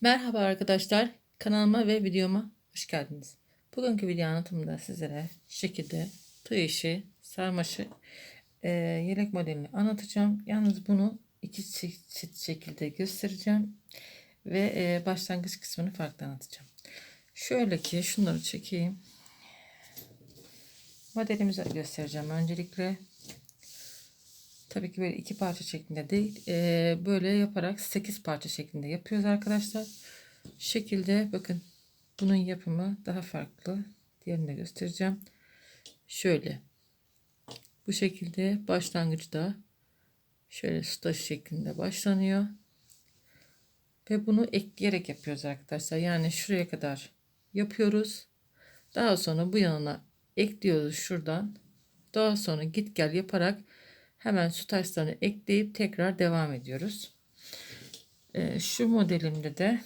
Merhaba arkadaşlar, kanalıma ve videoma hoş geldiniz. Bugünkü video anlatımında sizlere şekilde tığ işi, sarmaşı, e, yelek modelini anlatacağım. Yalnız bunu iki çeşit şekilde göstereceğim ve e, başlangıç kısmını farklı anlatacağım. Şöyle ki şunları çekeyim. Modelimizi göstereceğim öncelikle. Tabii ki böyle iki parça şeklinde değil. Ee, böyle yaparak 8 parça şeklinde yapıyoruz arkadaşlar. Şekilde bakın bunun yapımı daha farklı. Diğerini de göstereceğim. Şöyle. Bu şekilde başlangıçta şöyle staj şeklinde başlanıyor. Ve bunu ekleyerek yapıyoruz arkadaşlar. Yani şuraya kadar yapıyoruz. Daha sonra bu yanına ekliyoruz şuradan. Daha sonra git gel yaparak Hemen su taşlarını ekleyip tekrar devam ediyoruz. Ee, şu modelimde de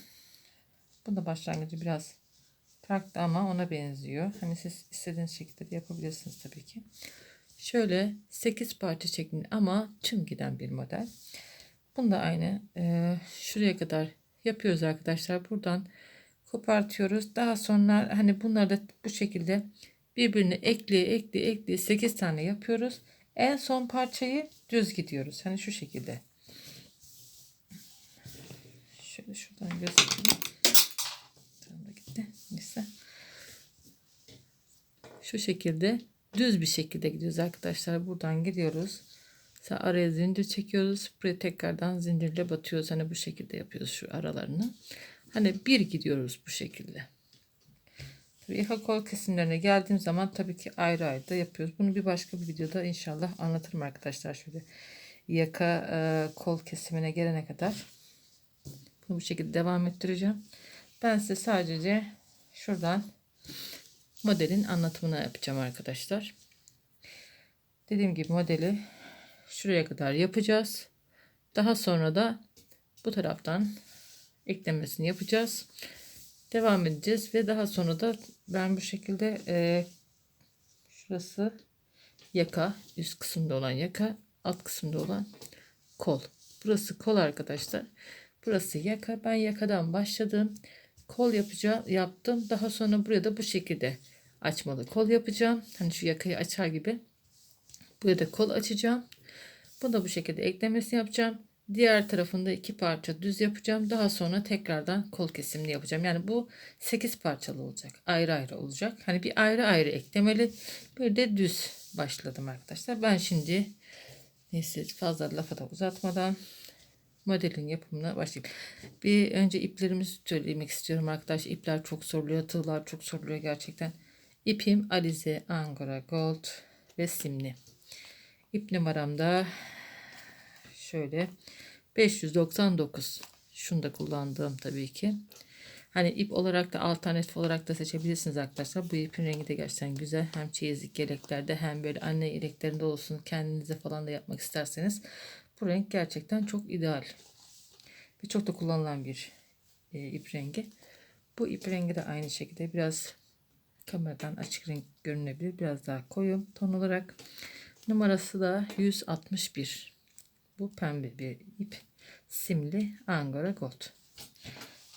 bunda başlangıcı biraz farklı ama ona benziyor. Hani siz istediğiniz şekilde de yapabilirsiniz tabii ki. Şöyle 8 parça şeklinde ama tüm giden bir model. Bunu da aynı e, şuraya kadar yapıyoruz arkadaşlar. Buradan kopartıyoruz. Daha sonra hani bunları da bu şekilde birbirine ekleye ekleye ekleye 8 tane yapıyoruz. En son parçayı düz gidiyoruz. Hani şu şekilde. Şöyle şuradan göstereyim. Tamam da gitti. Neyse. Şu şekilde düz bir şekilde gidiyoruz arkadaşlar. Buradan gidiyoruz. Mesela araya zincir çekiyoruz. Buraya tekrardan zincirle batıyoruz. Hani bu şekilde yapıyoruz şu aralarını. Hani bir gidiyoruz bu şekilde. Yaka kol kesimlerine geldiğim zaman tabii ki ayrı ayrı da yapıyoruz. Bunu bir başka bir videoda inşallah anlatırım arkadaşlar. Şöyle yaka e, kol kesimine gelene kadar. Bunu bu şekilde devam ettireceğim. Ben size sadece şuradan modelin anlatımını yapacağım arkadaşlar. Dediğim gibi modeli şuraya kadar yapacağız. Daha sonra da bu taraftan eklemesini yapacağız devam edeceğiz ve daha sonra da ben bu şekilde e, şurası yaka üst kısımda olan yaka alt kısımda olan kol. Burası kol arkadaşlar. Burası yaka. Ben yakadan başladım. Kol yapacağım yaptım. Daha sonra buraya da bu şekilde açmalı kol yapacağım. Hani şu yakayı açar gibi. Buraya da kol açacağım. Bunu da bu şekilde eklemesini yapacağım Diğer tarafında iki parça düz yapacağım. Daha sonra tekrardan kol kesimini yapacağım. Yani bu 8 parçalı olacak. Ayrı ayrı olacak. Hani bir ayrı ayrı eklemeli. Bir de düz başladım arkadaşlar. Ben şimdi neyse fazla lafı da uzatmadan modelin yapımına başlayayım. Bir önce iplerimizi söylemek istiyorum arkadaşlar. İpler çok soruluyor. Tığlar çok soruluyor gerçekten. İpim Alize Angora Gold ve simli. İp numaram da şöyle 599 şunu da kullandığım tabii ki. Hani ip olarak da alternatif olarak da seçebilirsiniz arkadaşlar. Bu ipin rengi de gerçekten güzel. Hem çeyizlik yeleklerde hem böyle anne yeleklerinde olsun kendinize falan da yapmak isterseniz bu renk gerçekten çok ideal. Ve çok da kullanılan bir e, ip rengi. Bu ip rengi de aynı şekilde biraz kameradan açık renk görünebilir. Biraz daha koyu ton olarak. Numarası da 161 bu pembe bir ip. Simli Angora Gold.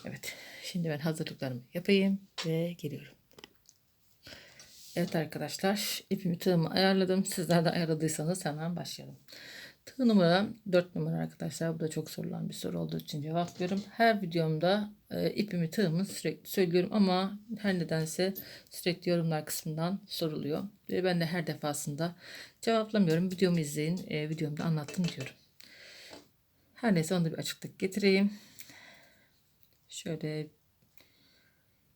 Evet. Şimdi ben hazırlıklarımı yapayım ve geliyorum. Evet arkadaşlar ipimi tığımı ayarladım. Sizler de ayarladıysanız hemen başlayalım. Tığ numara 4 numara arkadaşlar. Bu da çok sorulan bir soru olduğu için cevaplıyorum. Her videomda e, ipimi tığımı sürekli söylüyorum ama her nedense sürekli yorumlar kısmından soruluyor. Ve ben de her defasında cevaplamıyorum. Videomu izleyin. E, videomda anlattım diyorum. Her neyse onu bir açıklık getireyim. Şöyle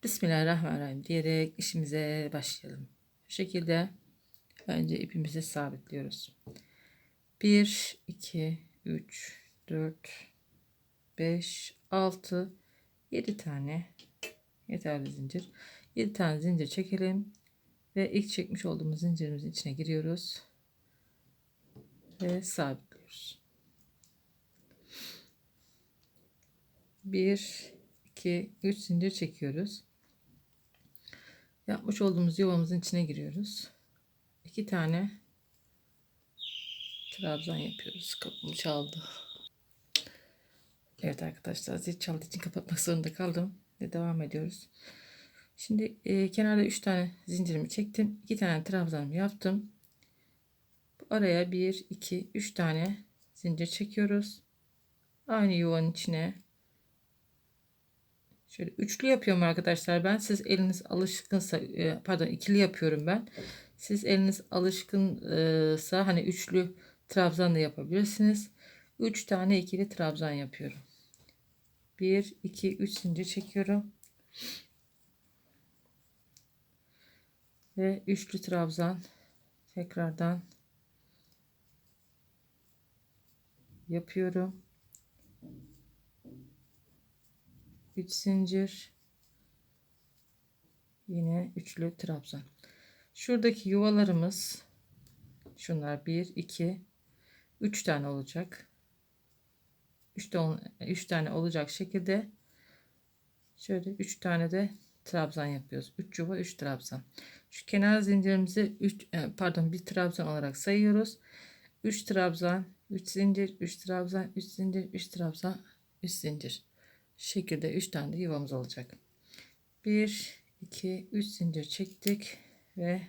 Bismillahirrahmanirrahim diyerek işimize başlayalım. Bu şekilde önce ipimizi sabitliyoruz. 1, 2, 3, 4, 5, 6, 7 tane yeterli zincir. 7 tane zincir çekelim. Ve ilk çekmiş olduğumuz zincirimizin içine giriyoruz. Ve sabitliyoruz. 1 2 3 zincir çekiyoruz. Yapmış olduğumuz yuvamızın içine giriyoruz. 2 tane trabzan yapıyoruz. Kapımı çaldı. Evet arkadaşlar zil çaldığı için kapatmak zorunda kaldım. Ve devam ediyoruz. Şimdi e, kenarda 3 tane zincirimi çektim. 2 tane trabzanımı yaptım. Araya 1, 2, 3 tane zincir çekiyoruz. Aynı yuvanın içine şöyle üçlü yapıyorum arkadaşlar ben. Siz eliniz alışkınsa e, pardon ikili yapıyorum ben. Siz eliniz alışkınsa hani üçlü trabzan da yapabilirsiniz. 3 tane ikili trabzan yapıyorum. 1 2 3 zincir çekiyorum. Ve üçlü trabzan tekrardan yapıyorum. 3 zincir yine üçlü trabzan. Şuradaki yuvalarımız şunlar 1 2 3 tane olacak. 3 tane 3 tane olacak şekilde şöyle 3 tane de trabzan yapıyoruz. 3 yuva 3 trabzan. Şu kenar zincirimizi 3 pardon bir trabzan olarak sayıyoruz. 3 trabzan, 3 zincir, 3 trabzan, 3 zincir, 3 trabzan, 3 zincir. Şekilde 3 tane de yuvamız olacak. 1 2 3 zincir çektik ve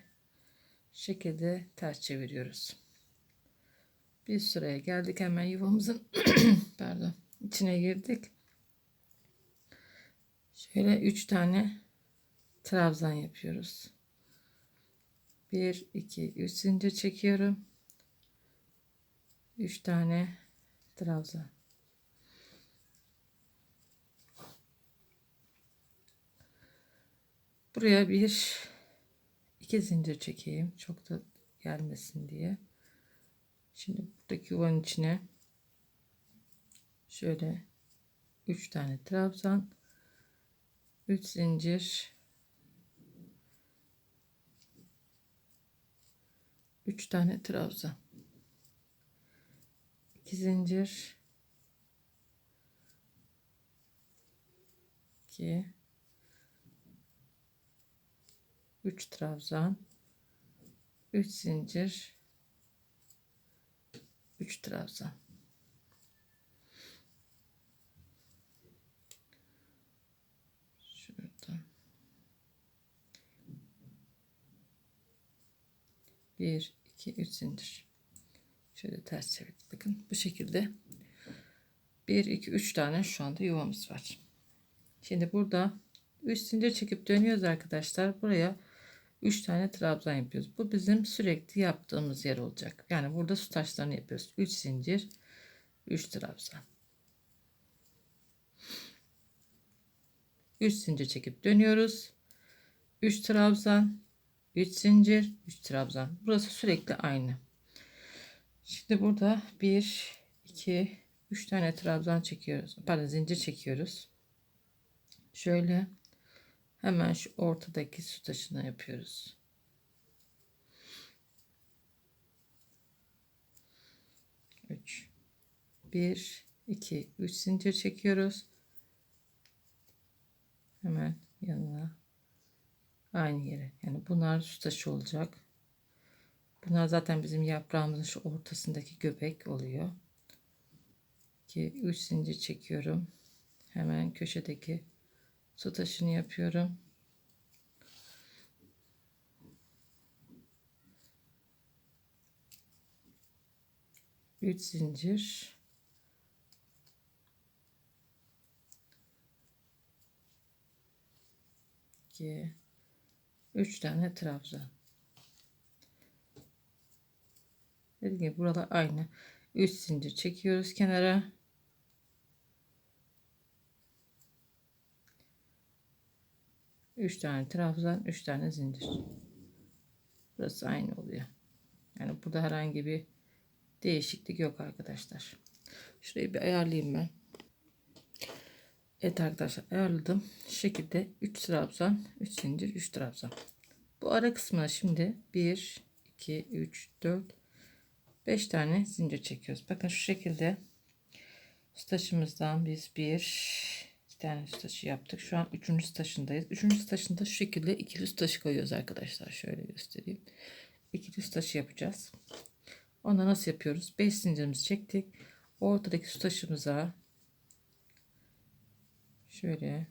şekilde ters çeviriyoruz. Bir sıraya geldik hemen yuvamızın pardon içine girdik. Şöyle 3 tane trabzan yapıyoruz. 1 2 3 zincir çekiyorum. 3 tane trabzan. Buraya bir iki zincir çekeyim. Çok da gelmesin diye. Şimdi buradaki yuvanın içine şöyle 3 tane trabzan 3 zincir 3 tane trabzan 2 zincir 2 3 trabzan. 3 zincir. 3 trabzan. Şuradan. 1 2 3 zincir. Şöyle ters çevirdik. Bakın bu şekilde. 1 2 3 tane şu anda yuvamız var. Şimdi burada 3 zincir çekip dönüyoruz arkadaşlar. Buraya 3 tane trabzan yapıyoruz. Bu bizim sürekli yaptığımız yer olacak. Yani burada su taşlarını yapıyoruz. 3 zincir, 3 trabzan. 3 zincir çekip dönüyoruz. 3 trabzan, 3 zincir, 3 trabzan. Burası sürekli aynı. Şimdi burada 1 2 3 tane trabzan çekiyoruz. Pardon zincir çekiyoruz. Şöyle Hemen şu ortadaki su taşına yapıyoruz. Üç, bir, iki, üç zincir çekiyoruz. Hemen yanına aynı yere. Yani bunlar su taşı olacak. Bunlar zaten bizim yaprağımızın şu ortasındaki göbek oluyor. 2 3 zincir çekiyorum. Hemen köşedeki su taşını yapıyorum. Üç zincir. İki. Üç tane trabzan. Dediğim gibi burada aynı. Üç zincir çekiyoruz kenara. 3 tane trabzan 3 tane zincir. Burası aynı oluyor. Yani burada herhangi bir değişiklik yok arkadaşlar. Şurayı bir ayarlayayım ben. Evet arkadaşlar ayarladım. Şekilde 3 trabzan 3 zincir 3 trabzan. Bu ara kısmına şimdi 1 2 3 4 5 tane zincir çekiyoruz. Bakın şu şekilde. Taşımızdan biz 1 tane üst taşı yaptık. Şu an üçüncü taşındayız. Üçüncü taşında şu şekilde ikili taşı koyuyoruz arkadaşlar. Şöyle göstereyim. İkili taşı yapacağız. Onda nasıl yapıyoruz? 5 zincirimizi çektik. Ortadaki su taşımıza şöyle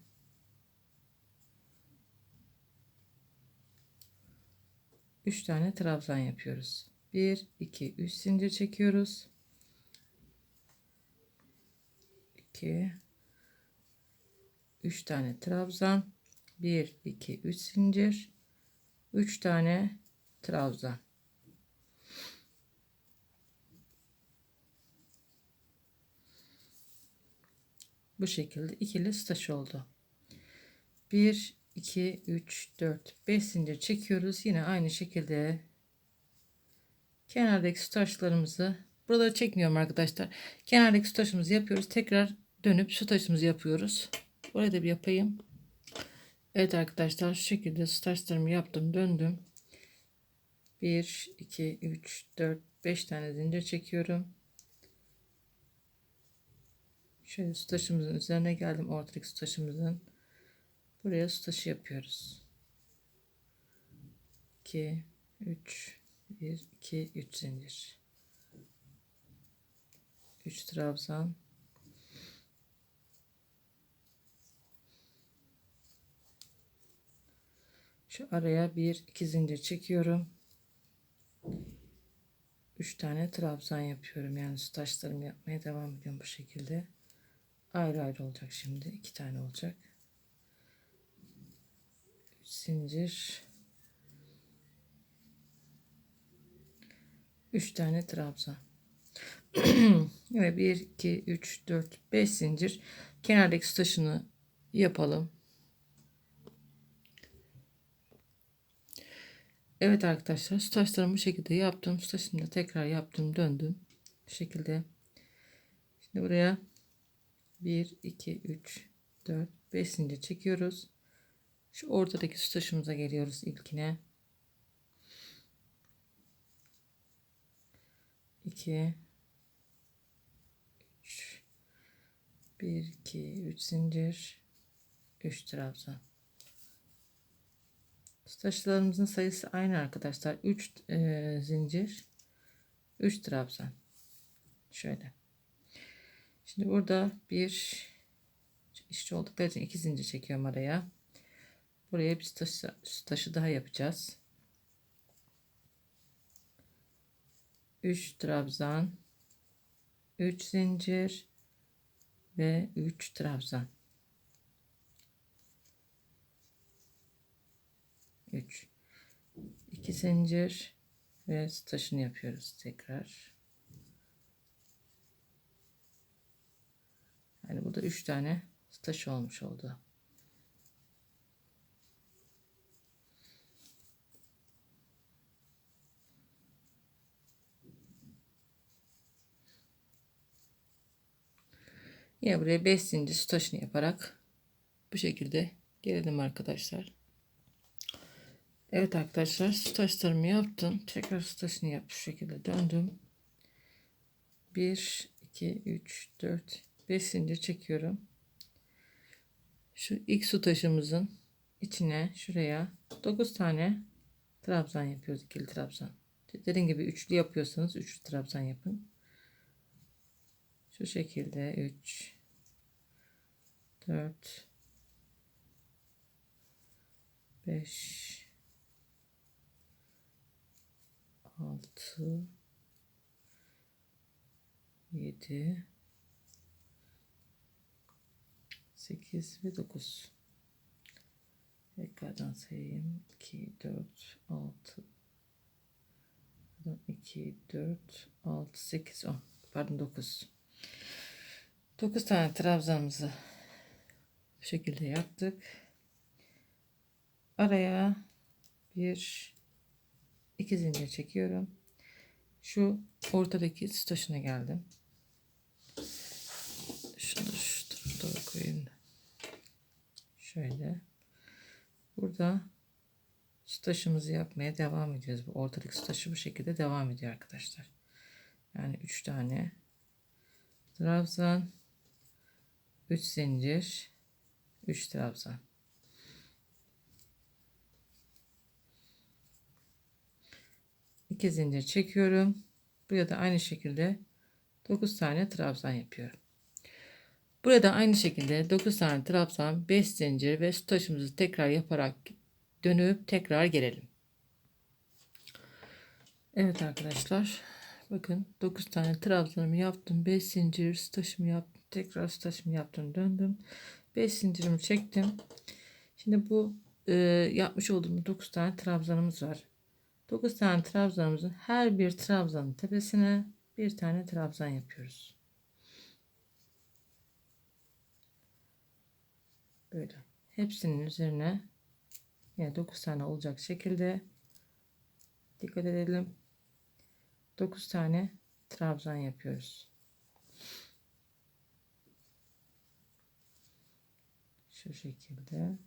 üç tane trabzan yapıyoruz. 1 2 3 zincir çekiyoruz. 2 3 tane trabzan. 1 2 3 zincir. 3 tane trabzan. Bu şekilde ikili staş oldu. 1 2 3 4 5 zincir çekiyoruz. Yine aynı şekilde kenardaki staşlarımızı buraları çekmiyorum arkadaşlar. Kenardaki staşımızı yapıyoruz. Tekrar dönüp su taşımızı yapıyoruz Burayı da bir yapayım. Evet arkadaşlar şu şekilde startlarımı yaptım döndüm. 1 2 3 4 5 tane zincir çekiyorum. Şöyle su taşımızın üzerine geldim. Ortadaki su taşımızın. Buraya su taşı yapıyoruz. 2 3 1 2 3 zincir. 3 trabzan Şu araya bir iki zincir çekiyorum. Üç tane trabzan yapıyorum. Yani taşlarımı yapmaya devam ediyorum bu şekilde. Ayrı ayrı olacak şimdi. iki tane olacak. Üç zincir. Üç tane trabzan. evet 1 2 3 4 5 zincir kenardaki taşını yapalım. Evet arkadaşlar su taşlarımı bu şekilde yaptım. Su taşını da tekrar yaptım döndüm. Bu şekilde. Şimdi buraya 1, 2, 3, 4, 5 zincir çekiyoruz. Şu ortadaki su taşımıza geliyoruz ilkine. 2 3 1 2 3 zincir 3 trabzan Taşlarımızın sayısı aynı arkadaşlar. 3 e, zincir, 3 trabzan. Şöyle. Şimdi burada bir işte oldukları için iki zincir çekiyorum araya. Buraya bir taşı, taşı daha yapacağız. 3 trabzan, 3 zincir ve 3 trabzan. 3 2 zincir ve taşını yapıyoruz tekrar. Yani burada 3 tane taş olmuş oldu. Yine buraya 5 zincir taşını yaparak bu şekilde gelelim arkadaşlar. Evet arkadaşlar su taşlarımı yaptım. Tekrar su taşını yap şu şekilde döndüm. 1 2 3 4 5 zincir çekiyorum. Şu ilk su taşımızın içine şuraya 9 tane trabzan yapıyoruz. ikili trabzan. Dediğim gibi üçlü yapıyorsanız üçlü trabzan yapın. Şu şekilde 3 4 5 6 7 8 ve 9 tekrardan sayayım. 2 4 6 2 4 6 8 10 pardon 9 9 tane trabzanımızı bu şekilde yaptık. Araya bir 2 zincir çekiyorum. Şu ortadaki taşına geldim. Şunu şu tarafa koyayım. Şöyle. Burada taşımızı yapmaya devam ediyoruz. Bu ortadaki taşı bu şekilde devam ediyor arkadaşlar. Yani 3 tane trabzan 3 zincir 3 trabzan 2 zincir çekiyorum. Buraya da aynı şekilde 9 tane trabzan yapıyorum. Burada aynı şekilde 9 tane trabzan, 5 zincir ve su tekrar yaparak dönüp tekrar gelelim. Evet arkadaşlar. Bakın 9 tane trabzanımı yaptım. 5 zincir su yaptım. Tekrar su yaptım. Döndüm. 5 zincirimi çektim. Şimdi bu e, yapmış olduğumuz 9 tane trabzanımız var. 9 tane trabzanımızın her bir trabzanın tepesine bir tane trabzan yapıyoruz. Böyle. Hepsinin üzerine yine 9 tane olacak şekilde dikkat edelim. 9 tane trabzan yapıyoruz. Şu şekilde.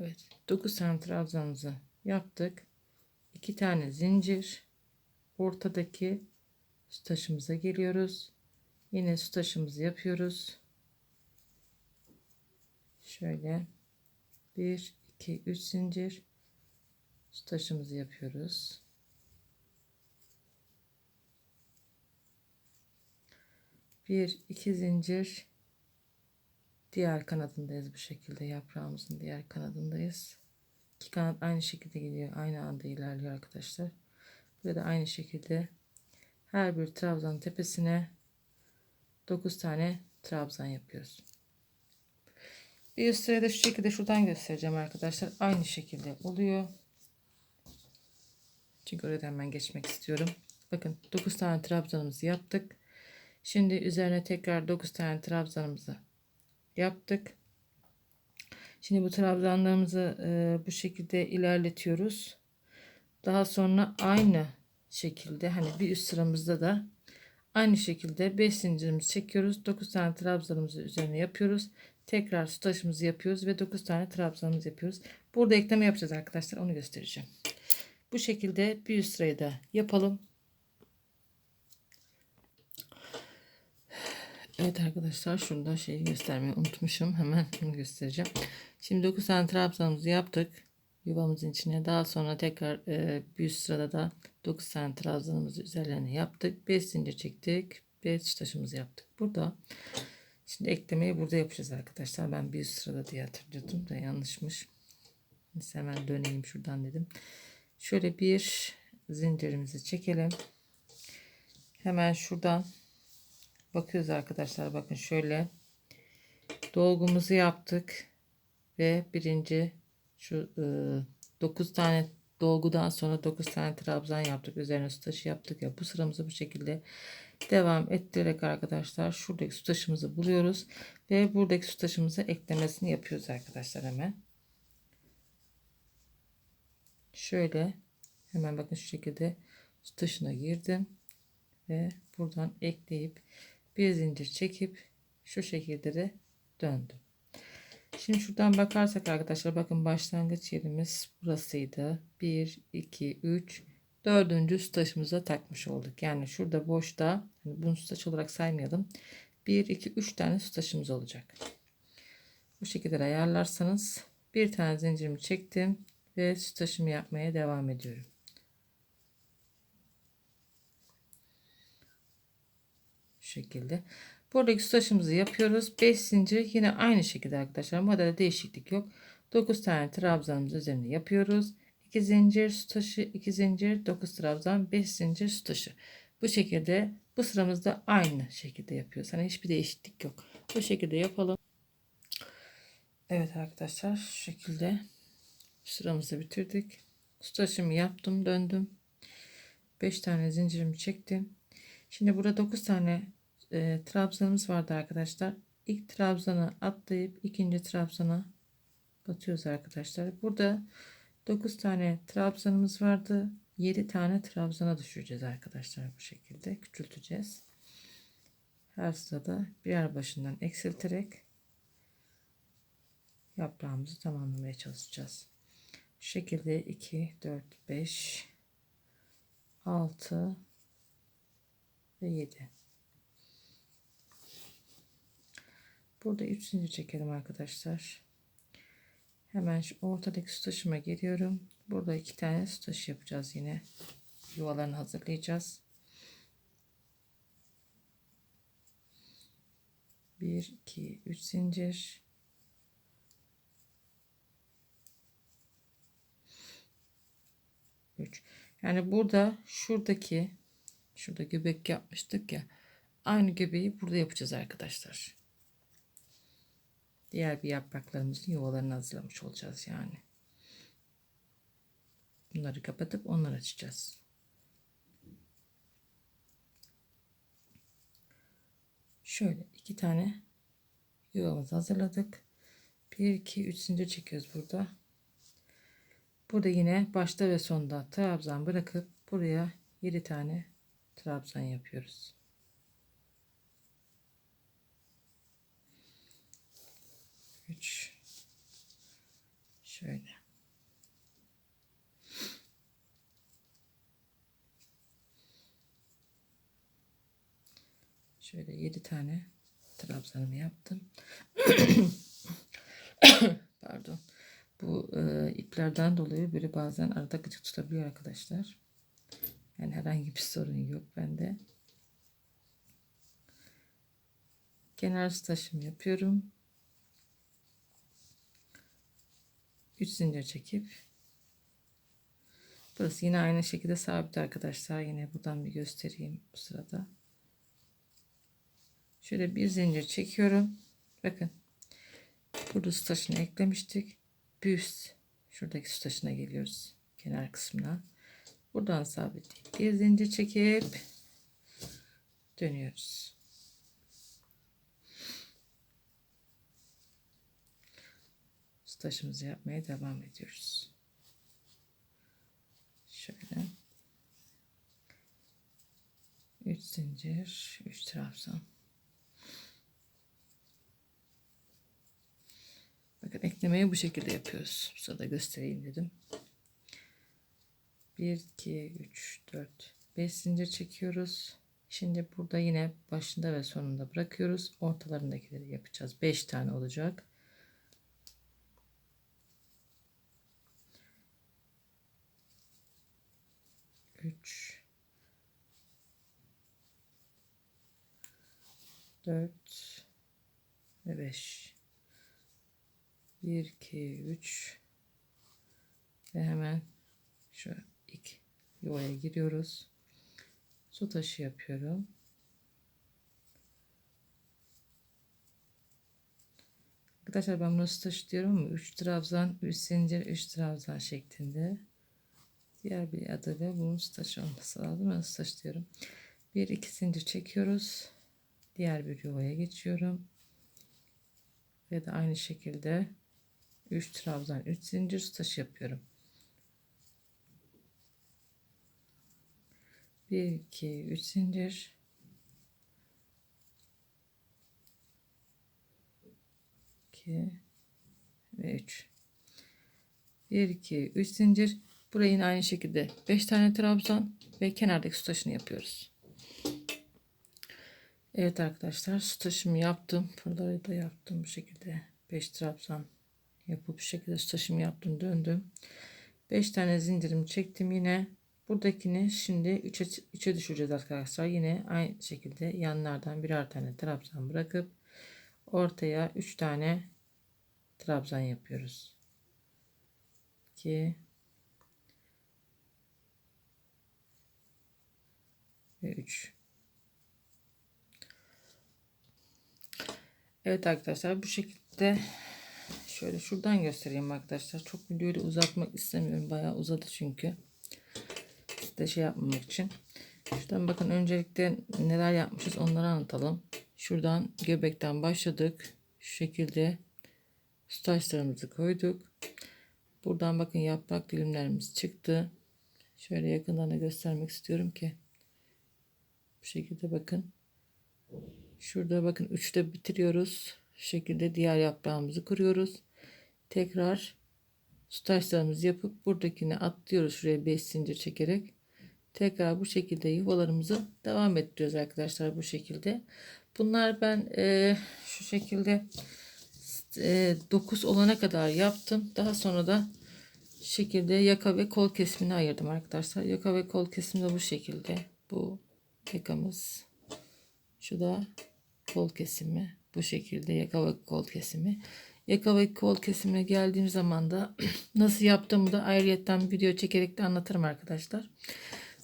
Evet. 9 tane trabzanımızı yaptık. 2 tane zincir. Ortadaki su taşımıza geliyoruz. Yine su taşımızı yapıyoruz. Şöyle 1 2 3 zincir su taşımızı yapıyoruz. Bir iki zincir diğer kanadındayız bu şekilde yaprağımızın diğer kanadındayız. İki kanat aynı şekilde gidiyor aynı anda ilerliyor arkadaşlar. Burada aynı şekilde her bir trabzan tepesine 9 tane trabzan yapıyoruz. Bir üst sırada şu şekilde şuradan göstereceğim arkadaşlar. Aynı şekilde oluyor. Çünkü orada hemen geçmek istiyorum. Bakın 9 tane trabzanımızı yaptık. Şimdi üzerine tekrar 9 tane trabzanımızı yaptık. Şimdi bu trabzanlarımızı e, bu şekilde ilerletiyoruz. Daha sonra aynı şekilde hani bir üst sıramızda da aynı şekilde 5 zincirimizi çekiyoruz. 9 tane trabzanımızı üzerine yapıyoruz. Tekrar su taşımızı yapıyoruz ve 9 tane trabzanımızı yapıyoruz. Burada ekleme yapacağız arkadaşlar. Onu göstereceğim. Bu şekilde bir üst sırayı da yapalım. Evet arkadaşlar şurada şeyi göstermeyi unutmuşum. Hemen onu göstereceğim. Şimdi 9 tane trabzanımızı yaptık. Yuvamızın içine. Daha sonra tekrar e, bir üst sırada da 9 tane trabzanımızı üzerlerine yaptık. 5 zincir çektik. 5 taşımızı yaptık. Burada şimdi eklemeyi burada yapacağız arkadaşlar. Ben bir üst sırada diye hatırlıyordum da yanlışmış. Neyse hemen döneyim şuradan dedim. Şöyle bir zincirimizi çekelim. Hemen şuradan bakıyoruz arkadaşlar. Bakın şöyle dolgumuzu yaptık ve birinci şu e, 9 tane dolgudan sonra 9 tane trabzan yaptık. Üzerine su taşı yaptık ya. Bu sıramızı bu şekilde devam ettirerek arkadaşlar şuradaki su taşımızı buluyoruz ve buradaki su taşımızı eklemesini yapıyoruz arkadaşlar hemen. Şöyle hemen bakın şu şekilde su taşına girdim ve buradan ekleyip bir zincir çekip şu şekilde de döndüm. Şimdi şuradan bakarsak arkadaşlar bakın başlangıç yerimiz burasıydı. 1, 2, 3, dördüncü su taşımıza takmış olduk. Yani şurada boşta hani bunu su taşı olarak saymayalım. 1, 2, 3 tane su taşımız olacak. Bu şekilde ayarlarsanız bir tane zincirimi çektim ve su taşımı yapmaya devam ediyorum. Şekilde. Buradaki taşımızı yapıyoruz. 5 zincir yine aynı şekilde arkadaşlar. Modelde değişiklik yok. 9 tane trabzanımız üzerine yapıyoruz. 2 zincir su taşı, 2 zincir, 9 trabzan, 5 zincir su taşı. Bu şekilde bu sıramızda aynı şekilde yapıyoruz. Hani hiçbir değişiklik yok. Bu şekilde yapalım. Evet arkadaşlar şu şekilde sıramızı bitirdik. Su taşımı yaptım, döndüm. 5 tane zincirimi çektim. Şimdi burada 9 tane e, trabzanımız vardı arkadaşlar. İlk trabzanı atlayıp ikinci trabzana batıyoruz arkadaşlar. Burada 9 tane trabzanımız vardı. 7 tane trabzana düşüreceğiz arkadaşlar bu şekilde küçülteceğiz. Her sırada birer başından eksilterek yaprağımızı tamamlamaya çalışacağız. Şu şekilde 2 4 5 6 ve 7 Burada 3 zincir çekelim arkadaşlar. Hemen şu ortadaki su taşıma geliyorum. Burada iki tane su taşı yapacağız yine. yuvalarını hazırlayacağız. 1 2 3 zincir. Üç. Yani burada şuradaki şurada göbek yapmıştık ya. Aynı göbeği burada yapacağız arkadaşlar. Diğer bir yapraklarımızın yuvalarını hazırlamış olacağız yani. Bunları kapatıp onları açacağız. Şöyle iki tane yuvamızı hazırladık. 1 2 3 zincir çekiyoruz burada. Burada yine başta ve sonda trabzan bırakıp buraya 7 tane trabzan yapıyoruz. Üç. Şöyle. Şöyle 7 tane trabzanımı yaptım. Pardon. Bu e, iplerden dolayı böyle bazen arada gıcık tutabiliyor arkadaşlar. Yani herhangi bir sorun yok bende. Kenar taşımı yapıyorum. 3 zincir çekip burası yine aynı şekilde sabit arkadaşlar. Yine buradan bir göstereyim bu sırada. Şöyle bir zincir çekiyorum. Bakın. Burada su taşını eklemiştik. Bir üst şuradaki su taşına geliyoruz. Kenar kısmına. Buradan sabitleyip bir zincir çekip dönüyoruz. Taşımızı yapmaya devam ediyoruz. Şöyle. 3 zincir, 3 trabzan. Bakın eklemeyi bu şekilde yapıyoruz. Bu sırada göstereyim dedim. 1, 2, 3, 4, 5 zincir çekiyoruz. Şimdi burada yine başında ve sonunda bırakıyoruz. Ortalarındakileri yapacağız. 5 tane olacak. Üç, dört ve beş. 1 2 3 ve hemen şu ilk yuvaya giriyoruz. Su taşı yapıyorum. Arkadaşlar ben bunu taşı diyorum ama 3 trabzan, 3 zincir, 3 trabzan şeklinde. Diğer bir adıyla bunun su taşı olması lazım. Ben su taşı diyorum. 1 2 zincir çekiyoruz. Diğer bir yuvaya geçiyorum. Ve de aynı şekilde 3 trabzan 3 zincir taşı yapıyorum. 1 2 3 zincir 2 ve 3 1 2 3 zincir burayı yine aynı şekilde 5 tane trabzan ve kenardaki su taşını yapıyoruz. Evet arkadaşlar su taşımı yaptım. Buraları da yaptım bu şekilde. 5 trabzan yapıp bu şekilde taşımı yaptım döndüm. 5 tane zincirimi çektim yine. Buradakini şimdi 3'e 3'e düşüreceğiz arkadaşlar. Yine aynı şekilde yanlardan birer tane trabzan bırakıp ortaya 3 tane trabzan yapıyoruz. 2 ve 3 Evet arkadaşlar bu şekilde Şöyle şuradan göstereyim arkadaşlar. Çok videoyu uzatmak istemiyorum. Bayağı uzadı çünkü. Size şey yapmamak için. Şuradan bakın öncelikle neler yapmışız onları anlatalım. Şuradan göbekten başladık. Şu şekilde staşlarımızı koyduk. Buradan bakın yaprak dilimlerimiz çıktı. Şöyle yakından da göstermek istiyorum ki. Bu şekilde bakın. Şurada bakın 3'te bitiriyoruz. Şu şekilde diğer yaprağımızı kuruyoruz tekrar staşlarımızı yapıp buradakini atlıyoruz şuraya 5 zincir çekerek tekrar bu şekilde yuvalarımızı devam ettiriyoruz arkadaşlar bu şekilde bunlar ben e, şu şekilde e, 9 olana kadar yaptım daha sonra da şekilde yaka ve kol kesimini ayırdım arkadaşlar. Yaka ve kol kesimi de bu şekilde. Bu yakamız. Şu da kol kesimi. Bu şekilde yaka ve kol kesimi. Yaka ve kol kesimine geldiğim zaman da nasıl yaptığımı da ayrıyetten video çekerek de anlatırım arkadaşlar.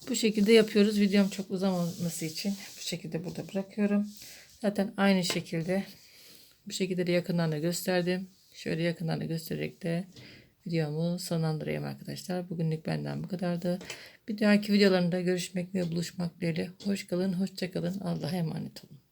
Bu şekilde yapıyoruz. Videom çok uzamaması için bu şekilde burada bırakıyorum. Zaten aynı şekilde bu şekilde de yakından da gösterdim. Şöyle yakından da göstererek de videomu sonlandırayım arkadaşlar. Bugünlük benden bu kadardı. Bir dahaki videolarında görüşmek ve buluşmak dileğiyle. Hoş kalın, hoşça kalın. Allah'a emanet olun.